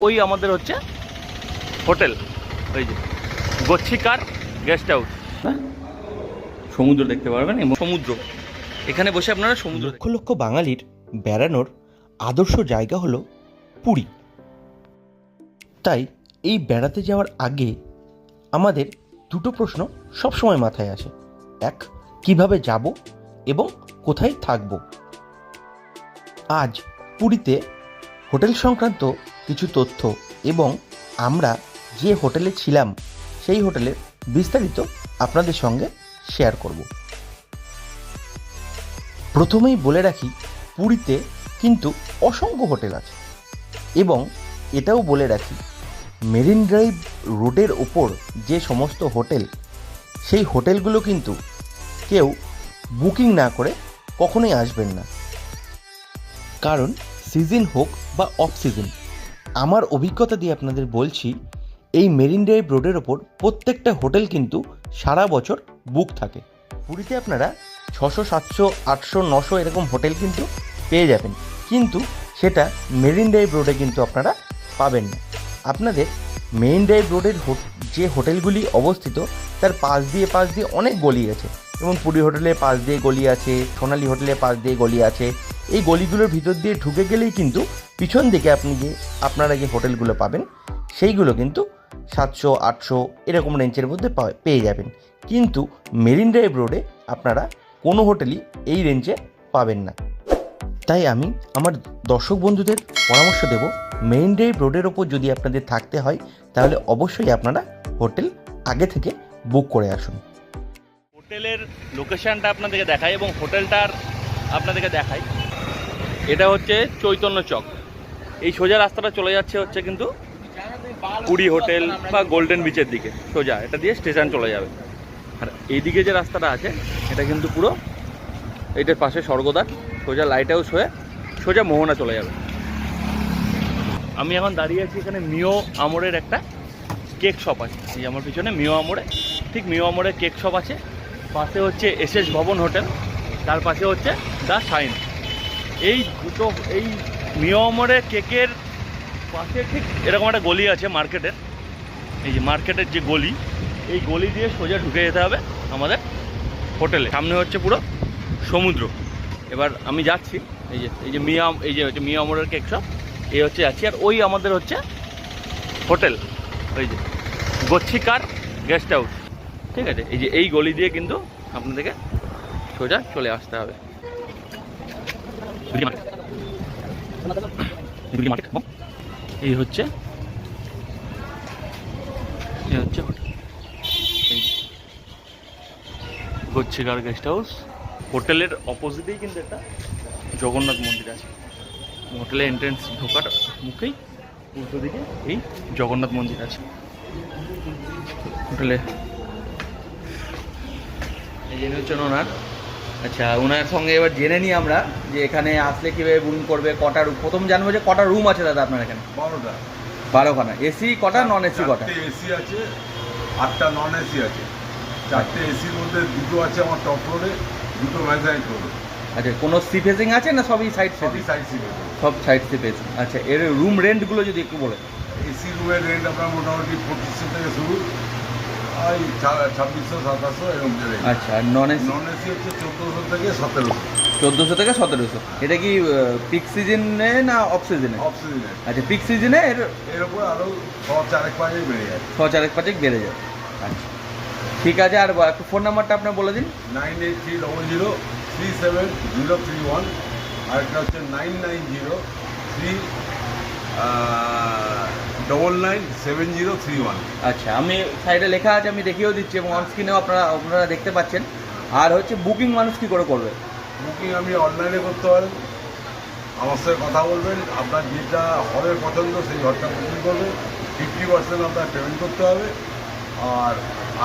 ওই আমাদের হচ্ছে হোটেল ওই যে গচ্ছিকার গেস্ট হাউস হ্যাঁ? সমুদ্র দেখতে পারবেন এবং সমুদ্র। এখানে বসে আপনারা সমুদ্র লক্ষ লক্ষ বাঙালির বেড়ানোর আদর্শ জায়গা হলো পুরী। তাই এই বেড়াতে যাওয়ার আগে আমাদের দুটো প্রশ্ন সবসময় মাথায় আসে। এক কীভাবে যাব এবং কোথায় থাকব? আজ পুরীতে হোটেল সংক্রান্ত কিছু তথ্য এবং আমরা যে হোটেলে ছিলাম, সেই হোটেলের বিস্তারিত আপনাদের সঙ্গে শেয়ার করব। প্রথমেই বলে রাখি, পুরীতে কিন্তু অসংখ্য হোটেল আছে এবং এটাও বলে রাখি, মেরিন ড্রাইভ রোডের ওপর যে সমস্ত হোটেল, সেই হোটেলগুলো কিন্তু কেউ বুকিং না করে কখনোই আসবেন না। কারণ সিজন হোক বা অফ সিজন আমার অভিজ্ঞতা দিয়ে আপনাদের বলছি, এই মেরিন ড্রাইভ রোডের ওপর প্রত্যেকটা হোটেল কিন্তু সারা বছর বুক থাকে। পুরীতে আপনারা ছশো, সাতশো, আটশো, নশো এরকম হোটেল কিন্তু পেয়ে যাবেন। কিন্তু সেটা মেরিন ড্রাইভ রোডে কিন্তু আপনারা পাবেন না। আপনাদের মেইন ড্রাইভ রোডের যে হোটেলগুলি অবস্থিত, তার পাশ দিয়ে পাশ দিয়ে অনেক গলি আছে। যেমন পুরী হোটেলের পাশ দিয়ে গলি আছে, সোনালি হোটেলের পাশ দিয়ে গলি আছে। এই গলিগুলোর ভিতর দিয়ে ঢুকে গেলেই কিন্তু পিছন দিকে আপনি যে আপনারা যে হোটেলগুলো পাবেন, সেইগুলো কিন্তু সাতশো, আটশো এরকম রেঞ্জের মধ্যে পেয়ে যাবেন। কিন্তু মেরিন ড্রাইভ রোডে আপনারা কোনো হোটেলই এই রেঞ্জে পাবেন না। তাই আমি আমার দর্শক বন্ধুদের পরামর্শ দেব, মেরিন ড্রাইভ রোডের ওপর যদি আপনাদের থাকতে হয়, তাহলে অবশ্যই আপনারা হোটেল আগে থেকে বুক করে আসুন। হোটেলের লোকেশানটা আপনাদেরকে দেখাই এবং হোটেলটার আপনাদেরকে দেখাই। এটা হচ্ছে চৈতন্য চক। এই সোজা রাস্তাটা চলে যাচ্ছে হচ্ছে কিন্তু পুরী হোটেল বা গোল্ডেন বিচের দিকে। সোজা, এটা দিয়ে স্টেশন চলে যাবে। আর এইদিকে যে রাস্তাটা আছে, এটা কিন্তু পুরো এইটার পাশে স্বর্গদ্বার, সোজা লাইট হাউস হয়ে সোজা মোহনা চলে যাবে। আমি এখন দাঁড়িয়ে আছি এখানে মিও আমরের একটা কেক শপ আছে। এই আমার পিছনে মিও আমরে, ঠিক মিও আমরে কেক শপ আছে। পাশে হচ্ছে এস এস ভবন হোটেল, তার পাশে হচ্ছে দ্য সাইন এই দুটো, এই মিও আমরে কেকের পাশে ঠিক এরকম একটা গলি আছে মার্কেটের। এই যে মার্কেটের যে গলি, এই গলি দিয়ে সোজা ঢুকে যেতে হবে আমাদের হোটেলে। সামনে হচ্ছে পুরো সমুদ্র। এবার আমি যাচ্ছি, এই যে এই যে মিয়াম এই যে হচ্ছে মিয়া আমরের কেক শপ এই হচ্ছে যাচ্ছি। আর ওই আমাদের হচ্ছে হোটেল, ওই যে গচ্ছিকার গেস্ট হাউস ঠিক আছে? এই যে এই গলি দিয়ে কিন্তু আপনাদেরকে সোজা চলে আসতে হবে। Market। দুটি এই হচ্ছে। এই হচ্ছে। গচ্ছিকার গেস্ট হাউস হোটেলের অপোজিটেই কিন্তু একটা জগন্নাথ মন্দির আছে। হোটেলে এন্ট্রেন্স ঢোকার মুখেই উল্টো দিকে এই জগন্নাথ মন্দির আছে। হোটেলে। এই জন্য হচ্ছে ওনার। আচ্ছা ওনার সঙ্গে এবার জেনে নিই আমরা যে এখানে আসলে কীভাবে বুকিং করবে কটা রুম প্রথম জানব যে কটা রুম আছে দাদা আপনার এখানে? বারোটা। বারোখানা। এসি কটা নন এসি কটা? এসি আছে আটটা নন এসি আছে। চারটে এসির মধ্যে দুটো আছে আমার টপ ফ্লোরে দুটো ম্যাজাইট ফ্লোরে আচ্ছা কোনো সি ফেসিং আছে না সবই সাইড ফেসিং সাইড সিটে সব সাইড সি ফেসিং আচ্ছা এর রুম রেন্টগুলো যদি একটু বলে এসি রুমের রেন্ট আপনার মোটামুটি পঁচিশশো থেকে শুরু। ওই ছাব্বিশশো সাতাশশো এরকম আচ্ছা আর নন এসি নন এসি হচ্ছে চোদ্দোশো থেকে সতেরোশো। চোদ্দোশো থেকে সতেরোশো। এটা কি পিক সিজনে না অফ সিজনে অফ সিজনে আচ্ছা পিক সিজনে এর এর উপর আরও ছ চারেক পাঁচে বেড়ে যায়। ছ চারেক পাঁচেক বেড়ে যায়। আচ্ছা। ঠিক আছে আর একটু ফোন নাম্বারটা আপনার বলে দিন। Nine eight three double zero three seven zero three one আর একটা হচ্ছে nine nine zero three double nine seven zero three one আচ্ছা আমি সাইডে লেখা আছে আমি দেখিয়েও দিচ্ছি এবং অন স্ক্রিনেও আপনারা আপনারা দেখতে পাচ্ছেন। আর হচ্ছে বুকিং মানুষ কি করে করবে? বুকিং আপনি অনলাইনে করতে পারেন। আমার সঙ্গে কথা বলবেন। আপনার যেটা হবে পছন্দ সেই ঘরটা বুকিং করবেন ফিফটি পার্সেন্ট আপনার পেমেন্ট করতে হবে। আর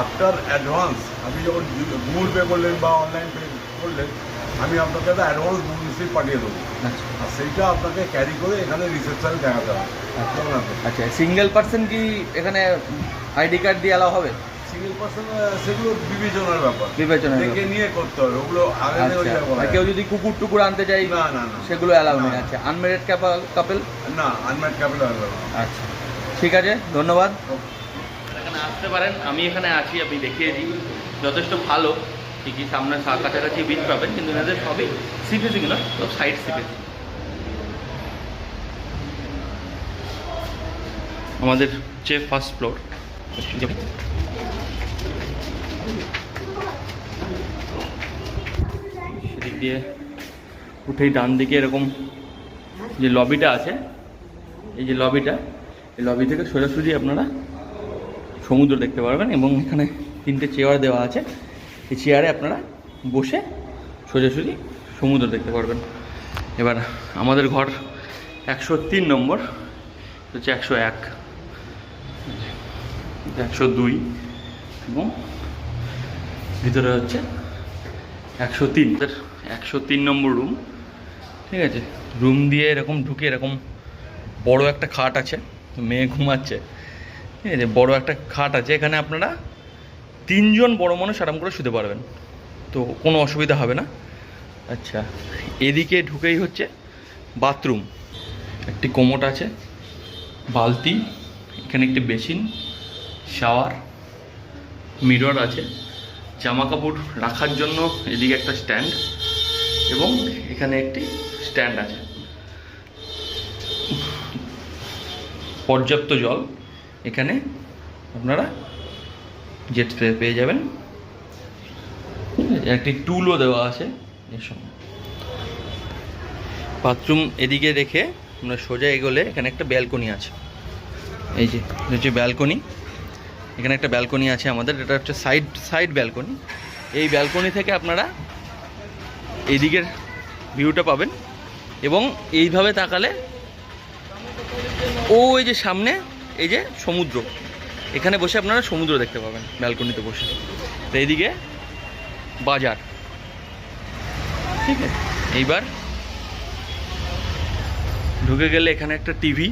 আফটার অ্যাডভান্স আপনি যখন গুগল পে করলেন বা অনলাইন পে করলেন আমি আপনাকে একটা অ্যাডভান্স বুকিং স্লিপ পাঠিয়ে দেবো। আচ্ছা। আর সেইটা আপনাকে ক্যারি করে এখানে রিসেপশনে দেখাতে হবে। আচ্ছা। সিঙ্গেল পার্সন কি এখানে আইডি কার্ড দিয়ে এলাও হবে? সিঙ্গেল পার্সন সেগুলো বিবেচনার ব্যাপার। বিবেচনার দেখে নিয়ে করতে হবে। ওগুলো আগে থেকে আচ্ছা কেউ যদি কুকুর টুকুর আনতে চাই না না না। সেগুলো অ্যালাউ নেই। আচ্ছা আনমেরিড কাপল কাপেল না আচ্ছা। ঠিক আছে ধন্যবাদ। এখানে আসতে পারেন। আমি এখানে আছি আপনি দেখিয়ে দিই যথেষ্ট ভালো। ঠিকই সামনে কাছাকাছি বিচ পাবেন, কিন্তু এনাদের সবই সিফিসিং নয় সব সাইড সিফিসিং আমাদের যে ফার্স্ট ফ্লোর সেদিক দিয়ে উঠেই ডান দিকে এরকম যে লবিটা আছে, এই যে লবিটা, এই লবি থেকে সোজাসুজি আপনারা সমুদ্র দেখতে পারবেন এবং এখানে তিনটে চেয়ার দেওয়া আছে। এই চেয়ারে আপনারা বসে সোজাসুজি সমুদ্র দেখতে পারবেন। এবার আমাদের ঘর একশো তিন নম্বর হচ্ছে একশো এক। একশো দুই এবং ভিতরে হচ্ছে একশো তিন। একশো তিন নম্বর রুম ঠিক আছে? রুম দিয়ে এরকম ঢুকে এরকম বড় একটা খাট আছে, মেয়ে ঘুমাচ্ছে, ঠিক আছে? বড় একটা খাট আছে, এখানে আপনারা তিনজন বড় মানুষ আরাম করে শুতে পারবেন। তো কোনো অসুবিধা হবে না। আচ্ছা এদিকে ঢুকেই হচ্ছে বাথরুম। একটি কোমোট আছে, বালতি, এখানে একটি বেসিন, শাওয়ার, মিরর আছে জামা কাপড় রাখার জন্য এদিকে একটা স্ট্যান্ড এবং এখানে একটি স্ট্যান্ড আছে। পর্যাপ্ত জল। এখানে আপনারা জেট স্প্রে পেয়ে যাবেন। একটি টুলও দেওয়া আছে। এর সঙ্গে বাথরুম এদিকে রেখে আমরা সোজা এগোলে এখানে একটা ব্যালকনি আছে। এই যে হচ্ছে ব্যালকনি। এখানে একটা ব্যালকনি আছে আমাদের, এটা হচ্ছে সাইড সাইড ব্যালকনি। এই ব্যালকনি থেকে আপনারা এইদিকের ভিউটা পাবেন এবং এইভাবে তাকালে ও ওই যে সামনে, এই যে সমুদ্র। এখানে বসে আপনারা সমুদ্র দেখতে পাবেন, ব্যালকনিতে বসে। তো এইদিকে বাজার। ঠিক আছে? এইবার ঢুকে গেলে এখানে একটা টিভি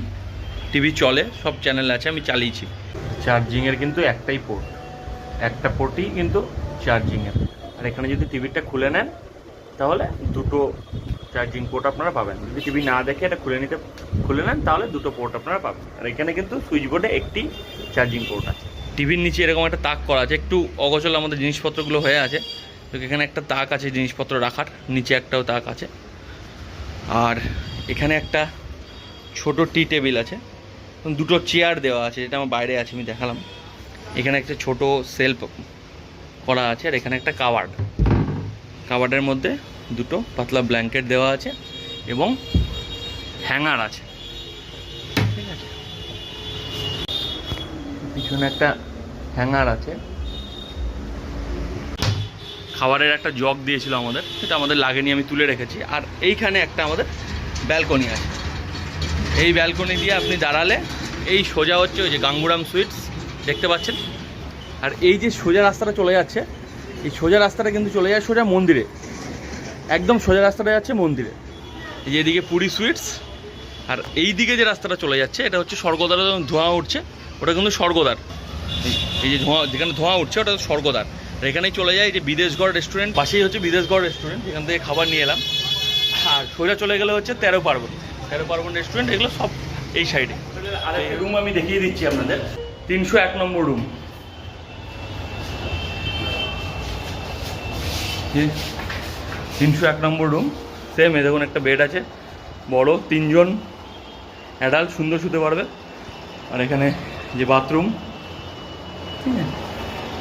টিভি চলে, সব চ্যানেল আছে, আমি চালিয়েছি। চার্জিংয়ের কিন্তু একটাই পোর্ট একটা পোর্টই কিন্তু চার্জিংয়ের। আর এখানে যদি টিভিটা খুলে নেন, তাহলে দুটো চার্জিং পোর্ট আপনারা পাবেন। যদি টিভি না দেখে এটা খুলে নিতে, খুলে নেন, তাহলে দুটো পোর্ট আপনারা পাবেন। আর এখানে কিন্তু সুইচ বোর্ডে একটি চার্জিং পোর্ট আছে। টিভির নিচে এরকম একটা তাক করা আছে, একটু অগোচল আমাদের জিনিসপত্রগুলো হয়ে আছে। তো এখানে একটা তাক আছে, জিনিসপত্র রাখার, নিচে একটাও তাক আছে। আর এখানে একটা ছোট টি টেবিল আছে, দুটো চেয়ার দেওয়া আছে, যেটা আমার বাইরে আছে, আমি দেখালাম। এখানে একটা ছোট সেলফ করা আছে, আর এখানে একটা কাওয়ার্ড কাবার্ডের মধ্যে দুটো পাতলা ব্ল্যাঙ্কেট দেওয়া আছে এবং হ্যাঙ্গার আছে। পিছনে একটা হ্যাঙ্গার আছে। খাবারের একটা জগ দিয়েছিল আমাদের, সেটা আমাদের লাগেনি, আমি তুলে রেখেছি। আর এইখানে একটা আমাদের ব্যালকনি আছে। এই ব্যালকনি দিয়ে আপনি দাঁড়ালে, এই সোজা হচ্ছে ওই যে গাঙ্গুরাম সুইটস, দেখতে পাচ্ছেন? আর এই যে সোজা রাস্তাটা চলে যাচ্ছে, এই সোজা রাস্তাটা কিন্তু চলে যায় সোজা মন্দিরে। একদম সোজা রাস্তাটা যাচ্ছে মন্দিরে। এই যে এদিকে পুরী সুইটস, আর এই দিকে যে রাস্তাটা চলে যাচ্ছে, এটা হচ্ছে স্বর্গদ্বারে ধোঁয়া উঠছে ওটা কিন্তু স্বর্গদ্বার। এই- যে ধোঁয়া, যেখানে ধোঁয়া উঠছে ওটা স্বর্গদ্বার। আর এখানেই চলে যায় যে বিদেশগড় রেস্টুরেন্ট পাশেই হচ্ছে বিদেশগড় রেস্টুরেন্ট এখান থেকে খাবার নিয়ে এলাম। আর সোজা চলে গেলে হচ্ছে তেরো পার্বণ। তেরো পার্বণ রেস্টুরেন্ট এগুলো সব এই সাইডে আর রুম আমি দেখিয়ে দিচ্ছি আপনাদের। তিনশো এক নম্বর রুম তিনশো এক নম্বর রুম সেম এ দেখুন একটা বেড আছে। বড়, তিনজন। অ্যাডাল্ট সুন্দর শুতে পারবে। আর এখানে যে বাথরুম। ঠিক আছে।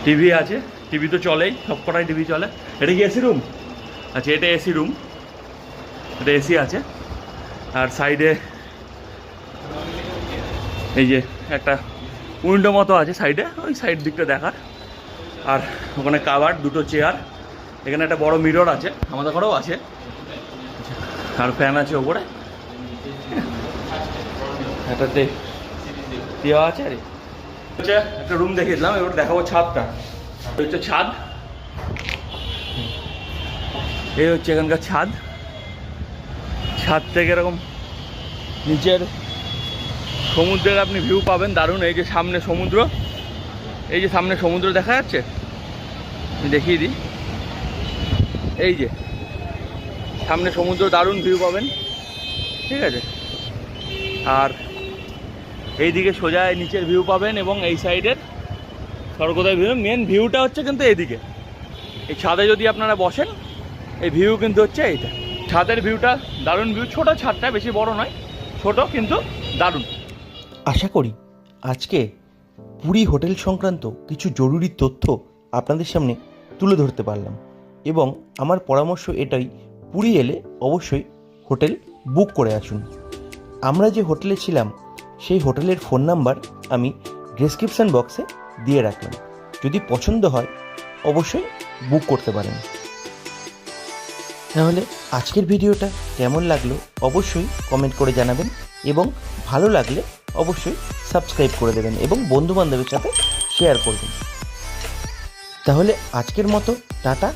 টিভি আছে টিভি তো চলেই সব কটাই টিভি চলে। এটা কি এসি রুম আচ্ছা এটা এসি রুম এটা এসি আছে। আর সাইডে এই যে একটা উইন্ডো মতো আছে সাইডে ওই সাইড দিকটা দেখার। আর ওখানে কাভার দুটো চেয়ার এখানে একটা বড় মিরর আছে আমাদের ঘরেও আছে। আর ফ্যান আছে ওপরে। এটাতে দেওয়া আছে আরে। একটা রুম দেখিয়ে দিলাম, এবার দেখাবো ছাদটা। হচ্ছে ছাদ। এই হচ্ছে এখানকার ছাদ। ছাদ থেকে এরকম নিচের সমুদ্রের আপনি ভিউ পাবেন, দারুণ। এই যে সামনে সমুদ্র, এই যে সামনে সমুদ্র দেখা যাচ্ছে? দেখিয়ে দিই। এই যে, সামনে সমুদ্র, দারুণ ভিউ পাবেন। ঠিক আছে? আর এইদিকে সোজা নিচের ভিউ পাবেন এবং এই সাইডের স্বর্গোদয় ভিউ মেন ভিউটা হচ্ছে কিন্তু এদিকে এই ছাদে যদি আপনারা বসেন, এই ভিউ কিন্তু হচ্ছে এইটা। ছাদের ভিউটা দারুণ ভিউ ছোটো ছাদটা, বেশি বড় নয়, ছোট কিন্তু দারুণ। আশা করি আজকে পুরী হোটেল সংক্রান্ত কিছু জরুরি তথ্য আপনাদের সামনে তুলে ধরতে পারলাম এবং আমার পরামর্শ এটাই, পুরী এলে অবশ্যই হোটেল বুক করে আসুন। আমরা যে হোটেলে ছিলাম সেই হোটেলের ফোন নাম্বার আমি ডেসক্রিপশন বক্সে দিয়ে রাখলাম। যদি পছন্দ হয়, অবশ্যই বুক করতে পারেন। তাহলে আজকের ভিডিওটা কেমন লাগল অবশ্যই কমেন্ট করে জানাবেন এবং ভালো লাগলে অবশ্যই সাবস্ক্রাইব করে দেবেন এবং বন্ধু বান্ধবের সাথে শেয়ার করবেন। তাহলে আজকের মতো, টাটা।